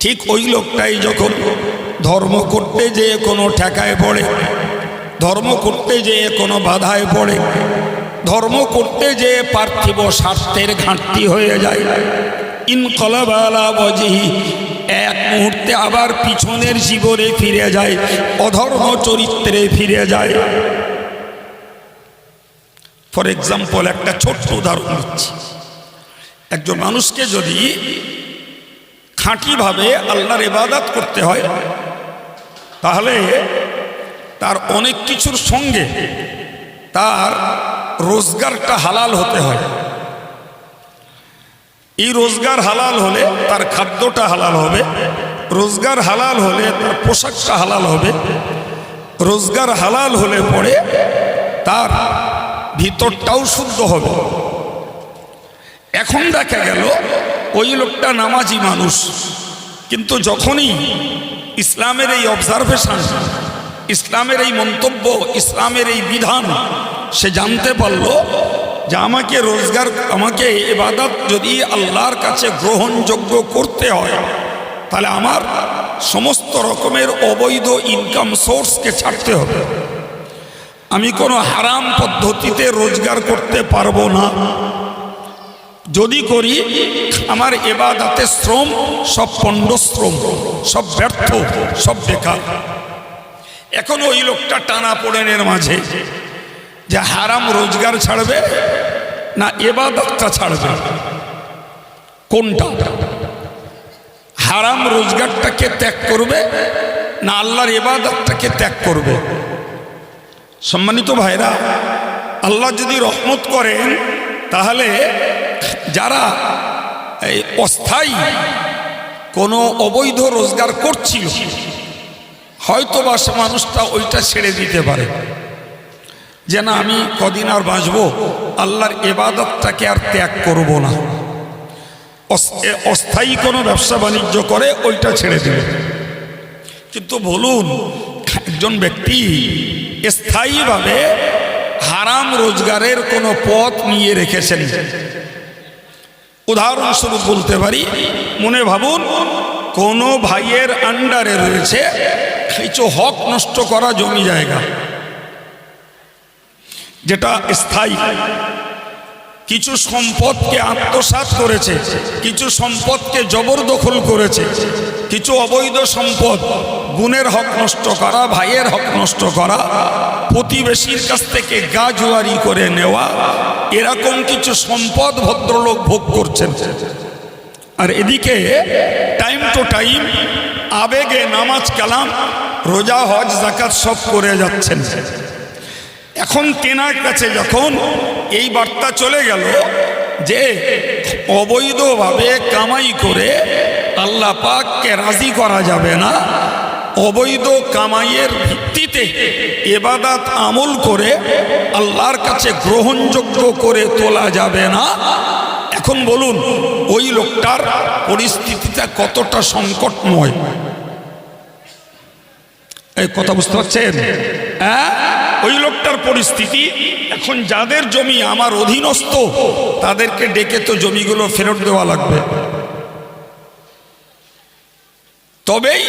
ঠিক ওই লোকটাই যখন ধর্ম করতে যেয়ে কোনো ঠেকায় পড়ে, ধর্ম করতে যেয়ে কোনো বাধায় পড়ে, ধর্ম করতে যেয়ে পার্থিব স্বার্থের ঘাটতি হয়ে যায়। ইনকলাবা এক মুহূর্তে আবার পিছনের জীবনে ফিরে যায়, অধর্ম চরিত্রে ফিরে যায়। ফর এক্সাম্পল একটা ছোট্ট উদাহরণ দিচ্ছি। একজন মানুষকে যদি খাঁটিভাবে আল্লাহর ইবাদত করতে হয়, তাহলে তার অনেক কিছুর সঙ্গে তার রোজগারটা হালাল হতে হয়। এই রোজগার হালাল হলে তার খাদ্যটা হালাল হবে, রোজগার হালাল হলে তার পোশাকটা হালাল হবে, রোজগার হালাল হলে পরে তার ভিতরটাও শুদ্ধ হবে। এখন দেখা গেল, ওই লোকটা নামাজি মানুষ। কিন্তু যখনই ইসলামের এই অবজারভেশন ইসলামের এই মন্তব্য, ইসলামের এই বিধান, সে জানতে পারল যে আমাকে রোজগার, আমাকে এবাদত যদি আল্লাহর কাছে গ্রহণযোগ্য করতে হয়, তাহলে আমার সমস্ত রকমের অবৈধ ইনকাম সোর্সকে ছাড়তে হবে। আমি কোনো হারাম পদ্ধতিতে রোজগার করতে পারব না। যদি করি, আমার এবাদাতে শ্রম, সব পণ্ড শ্রম, সব ব্যর্থ, সব বেকার। এখন ওই লোকটা টানা পড়েনের মাঝে যে হারাম রোজগার ছাড়বে না এবাদতটা ছাড়বে। কোনটা? হারাম রোজগারটাকে ত্যাগ করবে না আল্লাহর এবাদতটাকে ত্যাগ করবে? সম্মানিত ভাইরা, আল্লাহ যদি রহমত করেন, তাহলে যারা এই অস্থায়ী কোনো অবৈধ রোজগার করছিল হয়তো বা সে মানুষটা ওইটা ছেড়ে দিতে পারে। যে না আমি কদিন আর বাঁচব, আল্লাহর এবাদতটাকে আর ত্যাগ করব না। অস্থায়ী কোনো ব্যবসা বাণিজ্য করে ওইটা ছেড়ে দেবে। কিন্তু বলুন একজন ব্যক্তি স্থায়ীভাবে হারাম রোজগারের কোনো পথ নিয়ে রেখেছেন। উদাহরণস্বরূপ বলতে পারি, মনে ভাবুন, কোনো ভাইয়ের আন্ডারে রয়েছে কিছু হক নষ্ট করা জমি জায়গা, যেটা স্থায়ী। কিছু সম্পদকে আত্মসাৎ করেছে, কিছু সম্পদকে জবরদখল করেছে, কিছু অবৈধ সম্পদ, গুণের হক নষ্ট করা, ভাইয়ের হক নষ্ট করা, প্রতিবেশীর কাছ থেকে গা জুয়ারি করে নেওয়া, এরকম কিছু সম্পদ ভদ্রলোক ভোগ করছেন। আর এদিকে টাইম টু টাইম আবেগে নামাজ কালাম, রোজা, হজ জাকাত সব করে যাচ্ছেন। এখন তেনার কাছে যখন এই বার্তা চলে গেল যে অবৈধভাবে কামাই করে আল্লাহ পাককে রাজি করা যাবে না। অবৈধ কামাইয়ের ভিত্তিতে এবাদাত আমল করে আল্লাহর কাছে গ্রহণযোগ্য করে তোলা যাবে না। এখন বলুন, ওই লোকটার পরিস্থিতিটা কতটা সংকটময়? এই কথা বুঝতে পারছেন? হ্যাঁ? ওই লোকটার পরিস্থিতি, এখন যাদের জমি আমার অধীনস্থ, তাদেরকে ডেকে তো জমিগুলো ফেরত দেওয়া লাগবে। তবেই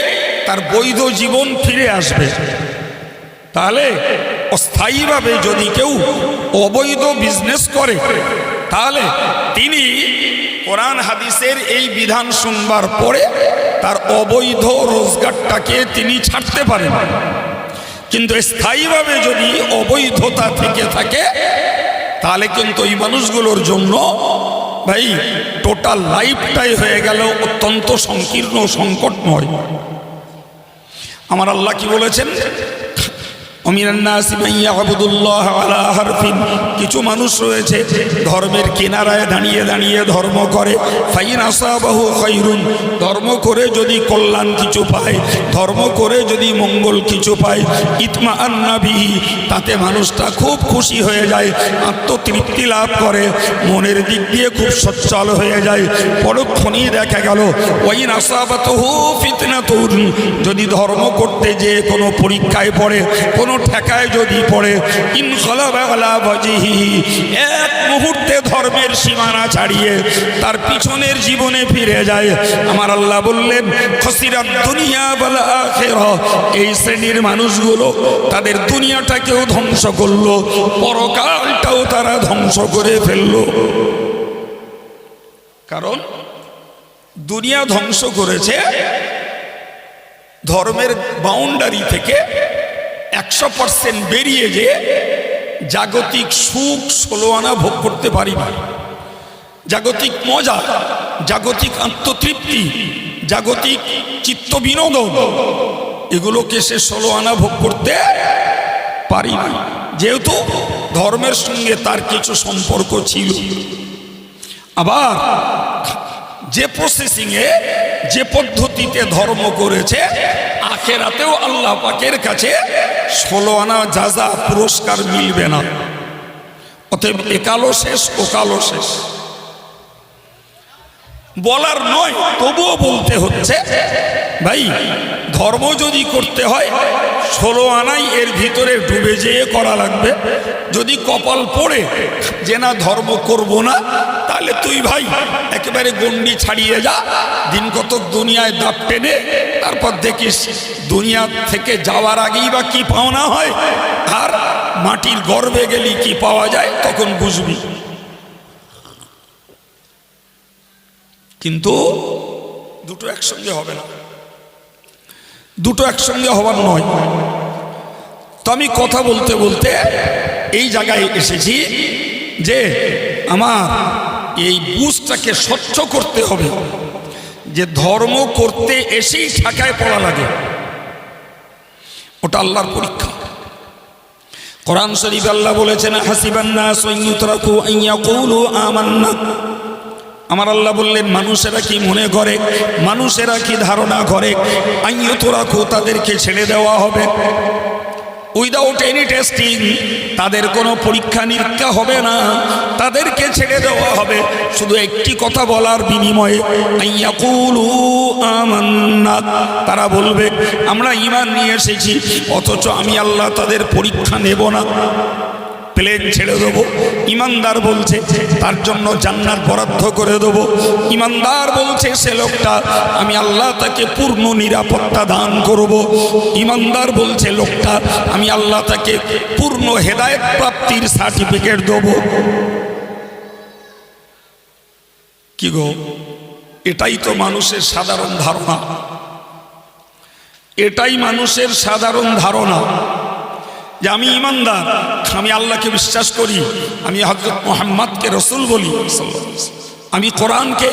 তার বৈধ জীবন ফিরে আসবে। তাহলে অস্থায়ীভাবে যদি কেউ অবৈধ বিজনেস করে, তাহলে তিনি কোরআন হাদিসের এই বিধান শুনবার পরে তার অবৈধ রোজগারটাকে তিনি ছাড়তে পারেন। কিন্তু স্থায়ীভাবে যদি অবৈধতা থেকে থাকে, তাহলে কিন্তু এই মানুষগুলোর জন্য ভাই টোটাল লাইফটাই হয়ে গেল অত্যন্ত সংকীর্ণ সংকটময় আমার আল্লাহ কি বলেছেন? কিছু মানুষ রয়েছে, ধর্মের কিনারায় দাঁড়িয়ে দাঁড়িয়ে ধর্ম করে। ফাইন ধর্ম করে যদি কল্যাণ কিছু পায়, ধর্ম করে যদি মঙ্গল কিছু পায়, ইতমা তাতে মানুষটা খুব খুশি হয়ে যায়, আত্মতৃপ্তি লাভ করে, মনের দিক দিয়ে খুব সচ্ছল হয়ে যায়। পরক্ষণেই দেখা গেল, ওয়াইন আসাবাতহু ফিতনাতুন। যদি ধর্ম করতে যে কোনো পরীক্ষায় পড়ে, কোনো ঠেকায় যদি পড়ে ইনকলাবাজি এক মুহূর্তে ধর্মের সীমানা ছাড়িয়ে তার পিছনের জীবনে ফিরে যায়। আমার আল্লাহ বললেন, খসিরাত দুনিয়া বলা এই শ্রেণির মানুষগুলো তাদের দুনিয়াটাকেও ধ্বংস করল, পরকালটাও তারা ধ্বংস করে ফেলল। কারণ দুনিয়া ধ্বংস করেছে ধর্মের বাউন্ডারি থেকে একশো পার্সেন্ট বেরিয়ে যে জাগতিক সুখ ষোলো আনা ভোগ করতে পারি জাগতিক মজা, জাগতিক আত্মতৃপ্তি, জাগতিক চিত্ত বিনোদন, এগুলোকে সে ষোলো আনা ভোগ করতে পারি না যেহেতু ধর্মের সঙ্গে তার কিছু সম্পর্ক ছিল। আবার যে প্রসেসিংয়ে যে পদ্ধতিতে ধর্ম করেছে, আখেরাতেও আল্লাহ পাকের কাছে ষোলো আনা যা যা পুরস্কার মিলবে না। অতএব একালো শেষ ওকালো শেষ। বলার নয়, তবুও বলতে হচ্ছে, ভাই, ধর্ম যদি করতে হয় ষোলো আনাই এর ভিতরে ডুবে যেয়ে করা লাগবে। যদি কপাল পড়ে যে না ধর্ম করব না, তাহলে তুই ভাই একেবারে গন্ডি ছাড়িয়ে যা, দিন কতক দুনিয়ায় দাপ টেনে, তারপর দেখিস দুনিয়া থেকে যাওয়ার আগেই বা কি পাওনা হয়, আর মাটির গর্ভে গেলি কি পাওয়া যায়, তখন বুঝবি। কিন্তু দুটো একসঙ্গে হবে না। দুটো একসঙ্গে হবার নয়। আমি কথা বলতে বলতে এই জায়গায় এসেছি যে আমার এই বুঝটাকে স্বচ্ছ করতে হবে, যে ধর্ম করতে এসেই ঠাকায় পড়া লাগে। ওটা আল্লাহর পরীক্ষা। কোরআন শরীফ আল্লাহ বলেছেন হাসিবান্না আমার আল্লাহ বললেন, মানুষেরা কি মনে করে? মানুষেরা কি ধারণা করে? আইয়ত রাখো তাদেরকে ছেড়ে দেওয়া হবে। উইদাউট এনি টেস্টিং তাদের কোনো পরীক্ষা নিরীক্ষা হবে না। তাদেরকে ছেড়ে দেওয়া হবে। শুধু একটি কথা বলার বিনিময়ে তারা বলবে, আমরা ইমান নিয়ে এসেছি, অথচ আমি আল্লাহ তাদের পরীক্ষা নেব না। প্লেন ছেড়ে দেবো। ইমানদার বলছে, তার জন্য জান্নাত বরাদ্দ করে দেবো। ইমানদার বলছে, সে লোকটা, আমি আল্লাহ তাকে পূর্ণ নিরাপত্তা দান করব। ইমানদার বলছে, লোকটা, আমি আল্লাহ তাকে পূর্ণ হেদায়ত প্রাপ্তির সার্টিফিকেট দেব। কি গো, এটাই তো মানুষের সাধারণ ধারণা। এটাই মানুষের সাধারণ ধারণা। যে আমি ইমানদার, আমি আল্লাহকে বিশ্বাস করি, আমি হজরত মোহাম্মদকে রসুল বলি আমি কোরআনকে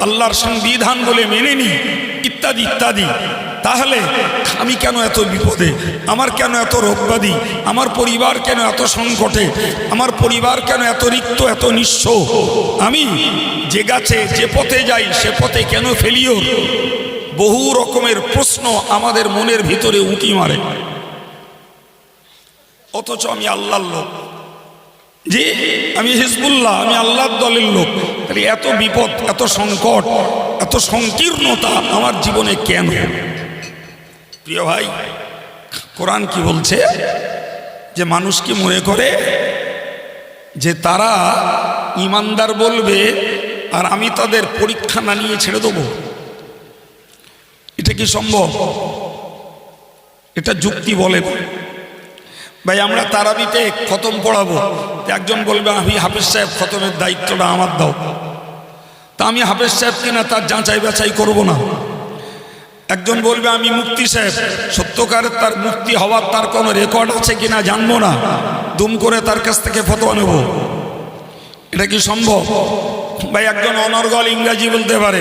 আল্লাহর সংবিধান বলে মেনে নিই, ইত্যাদি ইত্যাদি। তাহলে আমি কেন এত বিপদে? আমার কেন এত রোগবাদী? আমার পরিবার কেন এত সংকটে? আমার পরিবার কেন এত রিক্ত, এত নিঃস্ব? আমি যে গাছে, যে পথে যাই, সে পথে কেন ফেলিও বহু রকমের প্রশ্ন আমাদের মনের ভিতরে উঁকি মারে। অথচ আমি আল্লাহর লোক। যে আমি হিজবুল্লাহ, আমি আল্লাহর দলের লোক। তাহলে এত বিপদ, এত সংকট, এত সংকীর্ণতা আমার জীবনে কেন? প্রিয় ভাই, কোরআন কি বলছে? যে মানুষ কি মনে করে? যে তারা ইমানদার বলবে, আর আমি তাদের পরীক্ষা না নিয়ে ছেড়ে দেবো। এটা কি সম্ভব? এটা যুক্তি বলে ভাই, আমরা তারাবিতে খতম পড়াবো। একজন বলবে, আমি হাফিজ সাহেব, খতমের দায়িত্বটা আমার দাও। তা আমি হাফিজ সাহেব কিনা তার যাচাই বাছাই করব না। একজন বলবে, আমি মুক্তি সাহেব সত্যকারের তার মুক্তি হওয়ার তার কোনো রেকর্ড আছে কিনা জানব না। দুম করে তার কাছ থেকে ফতোয়া নেব। এটা কি সম্ভব? ভাই, একজন অনর্গল ইংরাজি বলতে পারে।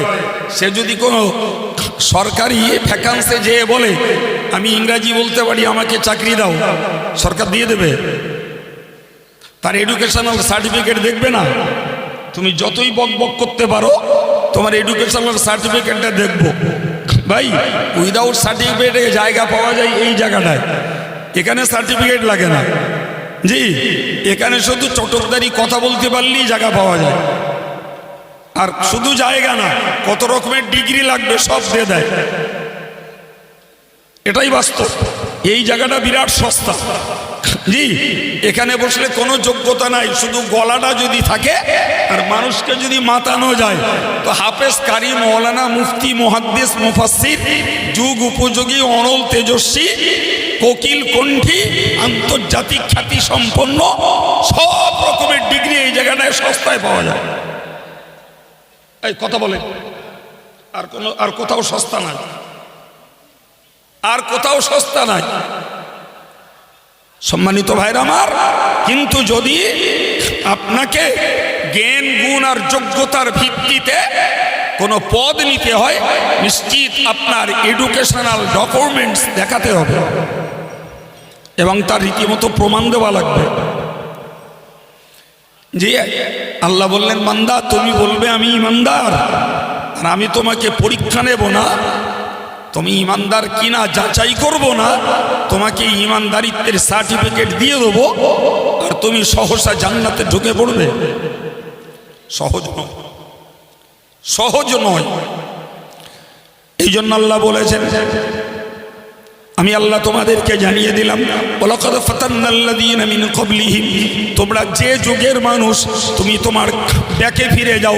সে যদি কোনো সরকারি ভ্যাকান্সে যেয়ে বলে, আমি ইংরাজি বলতে পারি, আমাকে চাকরি দাও। সরকার দিয়ে দেবে। তার এডুকেশনাল সার্টিফিকেট দেখবে না? তুমি যতই বক বক করতে পারো, তোমার এডুকেশনাল সার্টিফিকেটটা দেখব। ভাই উইদাউট সার্টিফিকেটে জায়গা পাওয়া যায় এই জায়গাটায়। এখানে সার্টিফিকেট লাগে না। জি, এখানে শুধু চটকদারি কথা বলতে পারলেই জায়গা পাওয়া যায়। আর শুধু জায়গা না, কত রকমের ডিগ্রি লাগবে সব দিয়ে দেয়। এটাই বাস্তব। এই জায়গাটা বিরাট সস্তা। জি, এখানে বসলে কোনো যোগ্যতা নাই, শুধু গলাটা যদি থাকে আর মানুষকে যদি মাতানো যায়। তো হাফেজ কারি, মৌলানা মুফতি মহাদ্দেশ মুফাসির যুগ উপযোগী, অনল তেজস্বী, কোকিল কণ্ঠী, আন্তর্জাতিক খ্যাতি সম্পন্ন সব রকমের ডিগ্রি এই জায়গাটায় সস্তায় পাওয়া যায়। এই, কথা বলে আর কোনো, আর কোথাও সস্তা নাই। আর কোথাও সস্তা নাই। সম্মানিত ভাইরা আমার, কিন্তু যদি আপনাকে জ্ঞান, গুণ আর যোগ্যতার ভিত্তিতে কোনো পদ নিতে হয়, নিশ্চিত আপনার এডুকেশনাল ডকুমেন্টস দেখাতে হবে। এবং তার রীতিমতো প্রমাণ দেওয়া লাগবে। জি আল্লাহ বললেন মান্দা তুমি বলবে আমি ইমানদার, আর আমি তোমাকে পরীক্ষা নেব না। তুমি ইমানদার কিনা যাচাই করব না, তোমাকে ইমানদারিত্বের সার্টিফিকেট দিয়ে দেবো, আর তুমি সহসা জান্নাতে ঢুকে পড়বে। সহজ নয়। সহজ নয়। এই জন্য আল্লাহ বলেছেন আমি আল্লাহ তোমাদেরকে জানিয়ে দিলাম তোমরা যে যুগের মানুষ, তুমি তোমার ব্যাকে ফিরে যাও,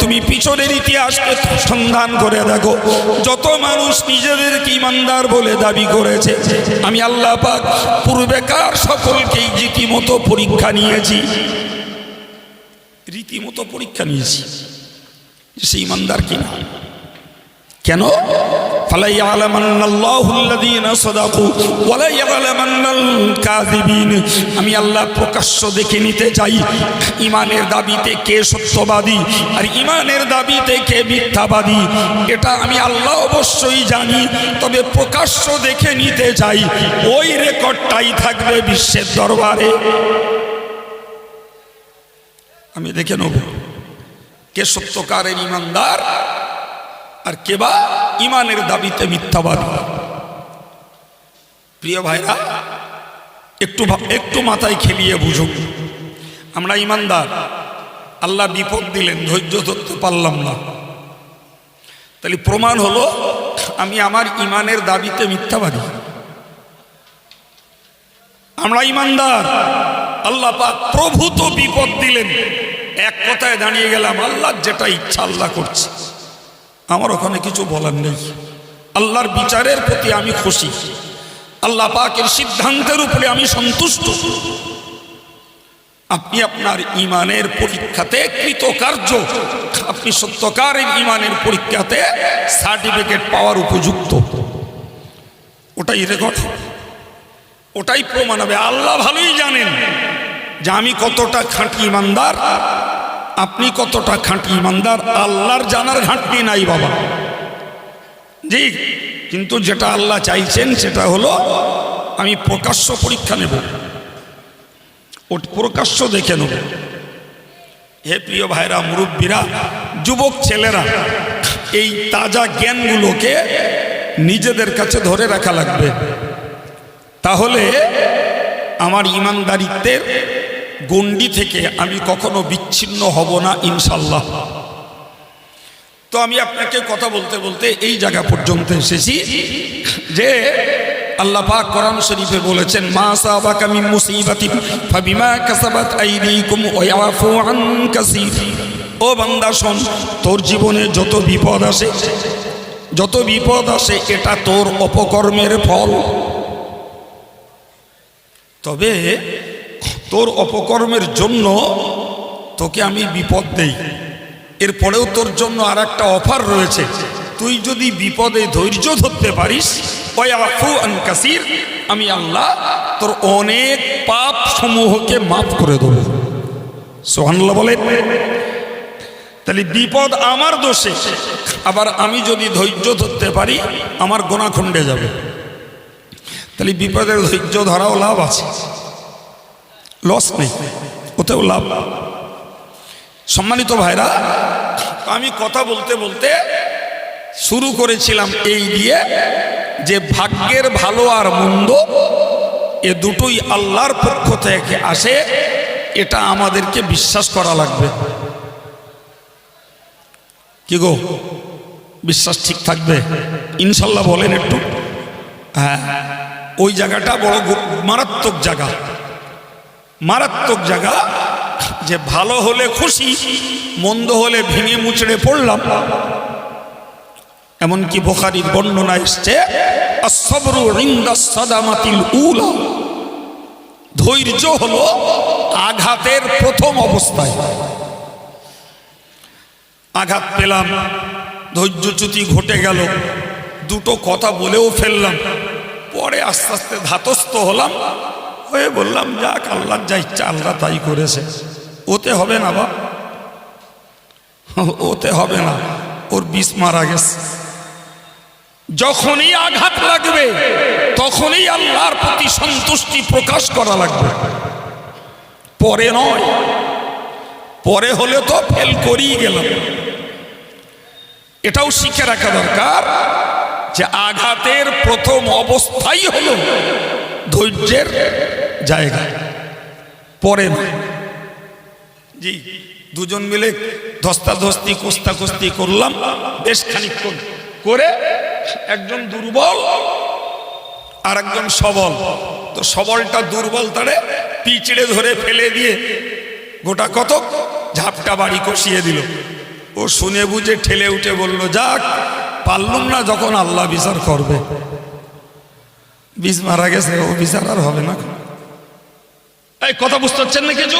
তুমি পিছনের ইতিহাসকে সন্ধান করে দেখো, যত মানুষ নিজেদেরকে ইমানদার বলে দাবি করেছে, আমি আল্লাহ পাক পূর্বেকার সকলকেই রীতিমতো পরীক্ষা নিয়েছি। রীতিমতো পরীক্ষা নিয়েছি সে ইমানদার কিনা। কেন? আমি আল্লাহ প্রকাশ্য দেখে নিতে চাই ইমানের দাবিতে কে সত্যবাদী আর ইমানের দাবিতে কে মিথ্যাবাদী, এটা আমি আল্লাহ অবশ্যই জানি, তবে প্রকাশ্য দেখে নিতে চাই, ওই রেকর্ডটাই থাকবে বিশ্বের দরবারে। আমি দেখে নেব, কে সত্যকারের ইমানদার আর কেবা ইমানের দাবিতে মিথ্যাবাদী? প্রিয় ভাইরা, একটু একটু মাথায় খেলিয়ে বুঝুন। আমরা ইমানদার, আল্লাহ বিপদ দিলেন, ধৈর্য ধরতে পারলাম না। তাহলে প্রমাণ হলো, আমি আমার ইমানের দাবিতে মিথ্যাবাদী। আমরা ইমানদার, আল্লাহ প্রভূত বিপদ দিলেন। এক কথায় দাঁড়িয়ে গেলাম, আল্লাহ যেটা ইচ্ছা আল্লাহ করছে। আমার ওখানে কিছু বলার নেই। আল্লাহর বিচারের প্রতি আমি খুশি। আল্লাহ পাকের সিদ্ধান্তের উপরে আমি সন্তুষ্ট। আপনি আপনার ইমানের পরীক্ষাতে কৃতকার্য। আপনি সত্যকারের ইমানের পরীক্ষাতে সার্টিফিকেট পাওয়ার উপযুক্ত। ওটাই রেকর্ড ওটাই প্রমাণ হবে। আল্লাহ ভালোই জানেন যে আমি কতটা খাঁটি ইমানদার। আপনি কতটা খাঁটি ইমানদার? আল্লাহর জানার ঘাটতি নাই বাবা। জি, কিন্তু যেটা আল্লাহ চাইছেন সেটা হলো, আমি প্রকাশ্য পরীক্ষা নেব। ও প্রকাশ্য দেখে নেব। হে প্রিয় ভাইরা, মুরব্বীরা, যুবক ছেলেরা, এই তাজা জ্ঞানগুলোকে নিজেদের কাছে ধরে রাখা লাগবে। তাহলে আমার ইমানদারিত্বের গণ্ডি থেকে আমি কখনো বিচ্ছিন্ন হব না ইনশাল্লাহ তো আমি আপনাকে কথা বলতে বলতে এই জায়গা পর্যন্ত এসেছি যে আল্লাহ পাক কোরআন শরীফে বলেছেন, মা সাবাকা মিন মুসিবাতিন ফাবিমা কাসাবাত আইদিকুম ওয়া ইয়াফু আন কাসীর ও বান্দা, শোন, তোর জীবনে যত বিপদ আসে, যত বিপদ আসে, এটা তোর অপকর্মের ফল। তবে তোর অপকর্মের জন্য তোকে আমি বিপদ দেই। এরপরেও তোর জন্য আর একটা অফার রয়েছে। তুই যদি বিপদে ধৈর্য ধরতে পারিস কাসির, আমি আল্লাহ তোর অনেক পাপ সমূহকে মাফ করে দেব। সোহানুল্লাহ বলে তাহলে বিপদ আমার দোষে, আবার আমি যদি ধৈর্য ধরতে পারি, আমার গোনা খণ্ডে যাবে। তাহলে বিপদের ধৈর্য ধরাও লাভ আছে। লস নেই ওতেও লাভ সম্মানিত ভাইরা, আমি কথা বলতে বলতে শুরু করেছিলাম এই দিয়ে যে ভাগ্যের ভালো আর মন্দ এ দুটোই আল্লাহর পক্ষ থেকে আসে, এটা আমাদেরকে বিশ্বাস করা লাগবে। কি গো? বিশ্বাস ঠিক থাকবে? ইনশাল্লাহ বলেন একটু। হ্যাঁ ওই জায়গাটা বড় মারাত্মক জায়গা। মারাত্মক জায়গা। যে ভালো হলে খুশি, মন্দ হলে ভেঙে মুচড়ে পড়লাম। এমনকি বোখারির বর্ণনা এসছে ধৈর্য হলো আঘাতের প্রথম অবস্থায়। আঘাত পেলাম, ধৈর্যচ্যুতি ঘটে গেল। দুটো কথা বলেও ফেললাম। পরে আস্তে আস্তে ধাতস্থ হলাম। হয়ে বললাম, যাক, আল্লাহর যা ইচ্ছা, আল্লাহ তাই করেছে। ওতে হবে না বা ওতে হবে না, ওর বিষ মারা গেছে। যখনই আঘাত লাগবে, তখনই আল্লাহর প্রতি সন্তুষ্টি প্রকাশ করা লাগবে। পরে নয়, পরে হলে তো ফেল করেই গেলাম। এটাও শিখে রাখা দরকার যে আঘাতের প্রথম অবস্থাই হলো ধৈর্যের জায়গা। পরে জি, দুজন মিলে ধস্তাধস্তি, কোস্তাকস্তি করলাম। বেশ খানিক্ষণ করে একজন দুর্বল আর একজন সবল। তো সবলটা দুর্বল তারে পিচড়ে ধরে ফেলে দিয়ে গোটা কতক ঝাপটা বাড়ি কষিয়ে দিল। ও শুনে বুঝে ঠেলে উঠে বলল, যাক, পারলুম না যখন আল্লাহ বিচার করবে। বিষ মারা গেছে, ও বিচার আর হবে না। এই, কথা বুঝতে পারছেন না কিছু?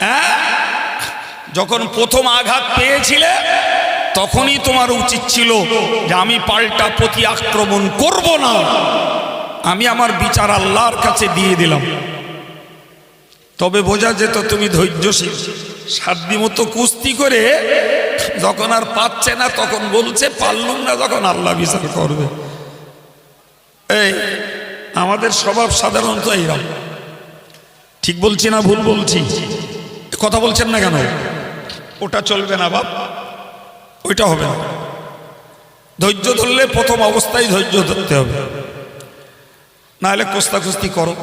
হ্যাঁ? যখন প্রথম আঘাত পেয়েছিলে, তখনই তোমার উচিত ছিল যে আমি পাল্টা প্রতি আক্রমণ করব না। আমি আমার বিচার আল্লাহর কাছে দিয়ে দিলাম। তবে বোঝা যেত তুমি ধৈর্যশীল। সাধ্য মতো কুস্তি করে যখন আর পাচ্ছে না, তখন বলছে, পারলুম না যখন আল্লাহ বিচার করবে। এই, আমাদের স্বভাব সাধারণত এইরকম। ঠিক বলছি না ভুল বলছি? কথা বলছেন না কেন? ওটা চলবে না বাপ। ওইটা হবে না। ধৈর্য ধরলে প্রথম অবস্থায় ধৈর্য ধরতে হবে। না হলে নাহলে কোস্তাকুস্তি করো।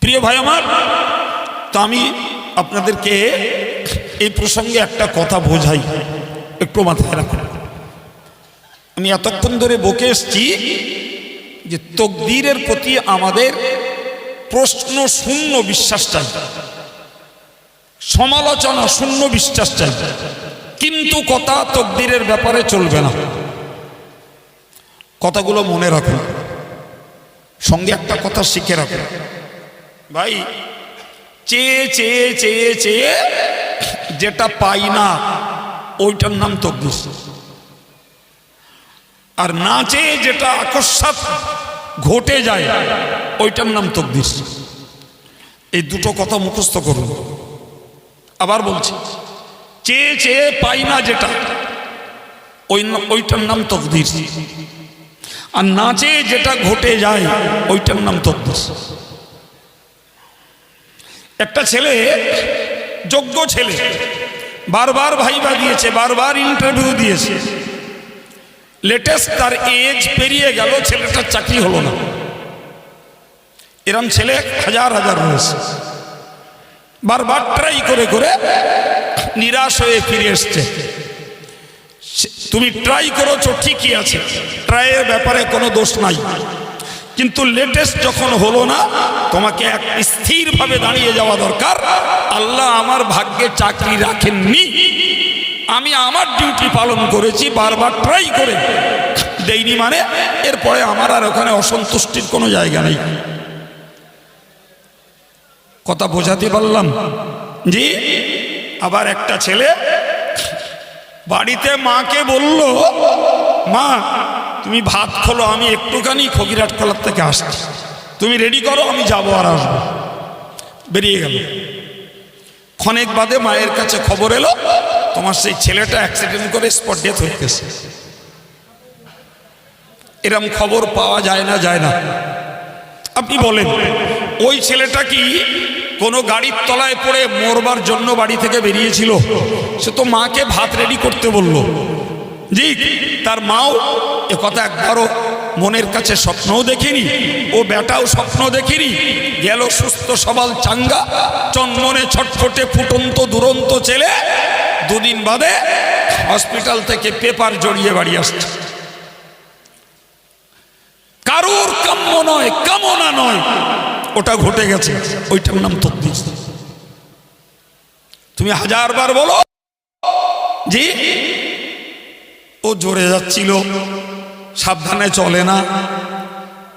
প্রিয় ভাই আমার তো আমি আপনাদেরকে এই প্রসঙ্গে একটা কথা বোঝাই। একটু মাথায় রাখুন। আমি এতক্ষণ ধরে বকে এসছি যে তকদিরের প্রতি আমাদের প্রশ্ন শূন্য বিশ্বাস চাই। সমালোচনা শূন্য বিশ্বাস চাই। কিন্তু কথা তকদিরের ব্যাপারে চলবে না। কথাগুলো মনে রাখুন। সঙ্গে একটা কথা শিখে রাখুন। ভাই, চেয়ে চেয়ে চেয়ে চেয়ে যেটা পাই না, ওইটার নাম তকদির। আর না চেয়ে যেটা আকস্মাত ঘটে যায়, ওইটার নাম তকদির। এই দুটো কথা মুখস্থ করুন। আবার বলছি, চেয়ে চেয়ে পাই না যেটা, ওই ওইটার নাম তকদির। আর না চেয়ে যেটা ঘটে যায়, ওইটার নাম তকদির। একটা ছেলে, যোগ্য ছেলে, বারবার ভাইবা দিয়েছে, বারবার ইন্টারভিউ দিয়েছে। লেটেস্ট তার এজ পেরিয়ে গেল, ছেলেটার চাকরি হলো না। এরম ছেলে হাজার হাজার রয়েছে। বারবার ট্রাই করে করে নিরাশ হয়ে ফিরে এসছে। তুমি ট্রাই করেছ, ঠিকই আছে। ট্রাইয়ের ব্যাপারে কোনো দোষ নাই। কিন্তু লেটেস্ট যখন হলো না, তোমাকে এক স্থিরভাবে দাঁড়িয়ে যাওয়া দরকার। আল্লাহ আমার ভাগ্যে চাকরি রাখেননি। আমি আমার ডিউটি পালন করেছি, বারবার ট্রাই করে। দেইনি মানে এরপরে আমার আর ওখানে অসন্তুষ্টির কোনো জায়গা নেই। কথা বোঝাতে পারলাম? জি, আবার একটা ছেলে বাড়িতে মাকে বলল, মা, তুমি ভাত খোলো, আমি একটুখানি ফকিরাট খোলার থেকে আসছি। তুমি রেডি করো, আমি যাব আর আসব। বেরিয়ে গেল। ক্ষণেক বাদে মায়ের কাছে খবর এলো তোমার সেই ছেলেটা অ্যাক্সিডেন্ট করে স্পট ডেথ গেছে। এরম খবর পাওয়া যায় না যায় না। আপনি বলেন, ওই ছেলেটা কি কোনো গাড়ির তলায় পড়ে মরবার জন্য বাড়ি থেকে বেরিয়েছিল? সে তো মাকে ভাত রেডি করতে বলল। জি, তার মাও এ কথা একবারও মনের কাছে স্বপ্নও দেখিনি, ও বেটাও স্বপ্ন দেখিনি। গেল সুস্থ সবাল চাঙ্গা চন্মনে ছটফটে ফুটন্ত দুরন্ত ছেলে দুদিন বাদে হসপিটাল থেকে পেপার জড়িয়ে বাড়ি আসছে। কার কারুর কাম্য নয়, কামনা নয়। ওটা ঘটে গেছে, ওইটার নাম তদ্দিস তুমি হাজারবার বলো, জি, ও জোরে যাচ্ছিল, সাবধানে চলে না।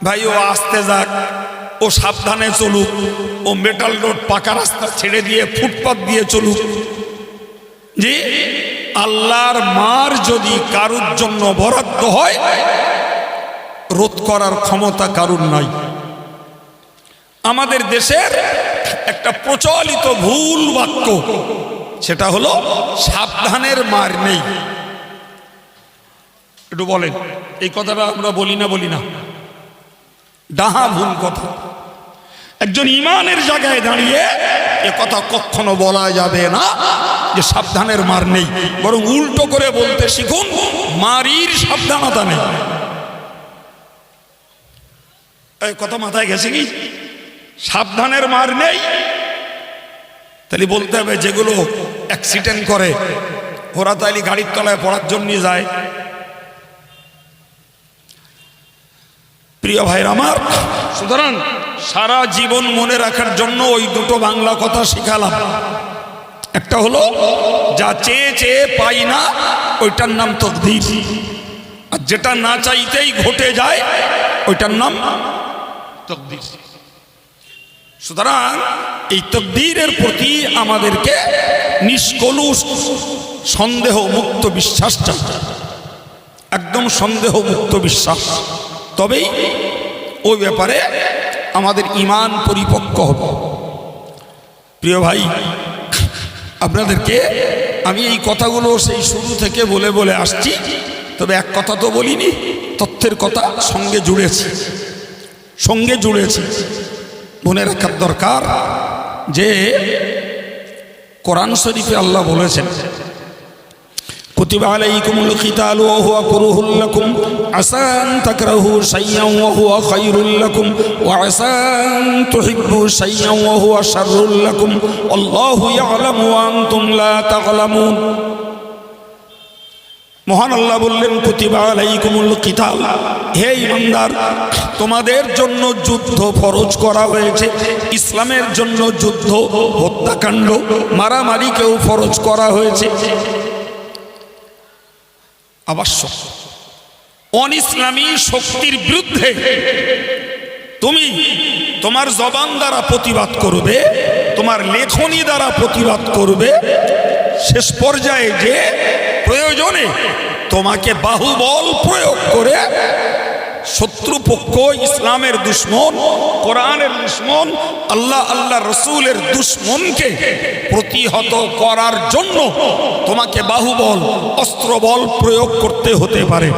ভাই, ও আসতে যাক, ও সাবধানে চলুক, ও মেটাল রোড পাকা রাস্তা ছেড়ে দিয়ে ফুটপাথ দিয়ে চলুক। জি আল্লাহর মার যদি কারুর জন্য বরাদ্দ হয়, রোধ করার ক্ষমতা কারুর নাই। আমাদের দেশের একটা প্রচলিত ভুল বাক্য, সেটা হলো সাবধানের মার নেই। একটু বলেন, এই কথাটা আমরা বলি না বলি না। ডাহা ভুল কথা। একজন ইমানের জায়গায় দাঁড়িয়ে এ কথা কখনো বলা যাবে না যে সাবধানের মার নেই, বরং উল্টো করে বলতে শিখুন, মারির সাবধানতা নেই। এই কথা মাথায় গেছে কি? সাবধানের মার নেই। তাহলে বলতে হবে যেগুলো অ্যাক্সিডেন্ট করে, ওরা তাইলে গাড়ির তলায় পড়ার জন্য যায়। প্রিয় ভাইর আমার, সুতরাং সারা জীবন মনে রাখার জন্য ওই দুটো বাংলা কথা শিখালাম। একটা হলো, যা চেয়ে চেয়ে পাই না, ওইটার নাম তকদির। আর যেটা না চাইতেই ঘটে যায়, ওইটার নাম তকদির। সুতরাং এই তকদিরের প্রতি আমাদেরকে নিষ্কলুষ সন্দেহ মুক্ত বিশ্বাসটা একদম সন্দেহ মুক্ত বিশ্বাস। তবেই ওই ব্যাপারে আমাদের ইমান পরিপক্ক হবে। প্রিয় ভাই, আপনাদেরকে আমি এই কথাগুলো সেই শুরু থেকে বলে বলে আসছি, তবে এক কথা তো বলিনি, তথ্যের কথা সঙ্গে জুড়েছি। সঙ্গে জুড়েছি। মনে রাখার দরকার যে কোরআন শরীফে আল্লাহ বলেছেন كتب عليكم القتال وهو كره لكم عسى أن تكرهوا شيئا وهو خير لكم وعسى أن تحبوا شيئا وهو شر لكم والله يعلم وأنتم لا تعلمون মহান আল্লাহ বললেন কুতিবা আলাইকুমুল কিতাল হে ইমানদার তোমাদের জন্য যুদ্ধ ফরজ করা হয়েছে ইসলামের জন্য যুদ্ধ হত্যাকাণ্ড মারামারিকেও ফরজ করা হয়েছে আবশ্যক। অন ইসলামী শক্তির বিরুদ্ধে তুমি তোমার জবান দ্বারা প্রতিবাদ করবে, তোমার লেখনী দ্বারা প্রতিবাদ করবে, শেষ পর্যায়ে যে প্রয়োজনে তোমাকে বাহুবল প্রয়োগ করে শত্রুপক্ষ, ইসলামের দুশ্মন, কোরআনের দুশ্মন, আল্লাহ আল্লাহ রসুলের দুশ্মনকে প্রতিহত করার জন্য তোমাকে বাহুবল, অস্ত্রবল প্রয়োগ করতে হতে পারে।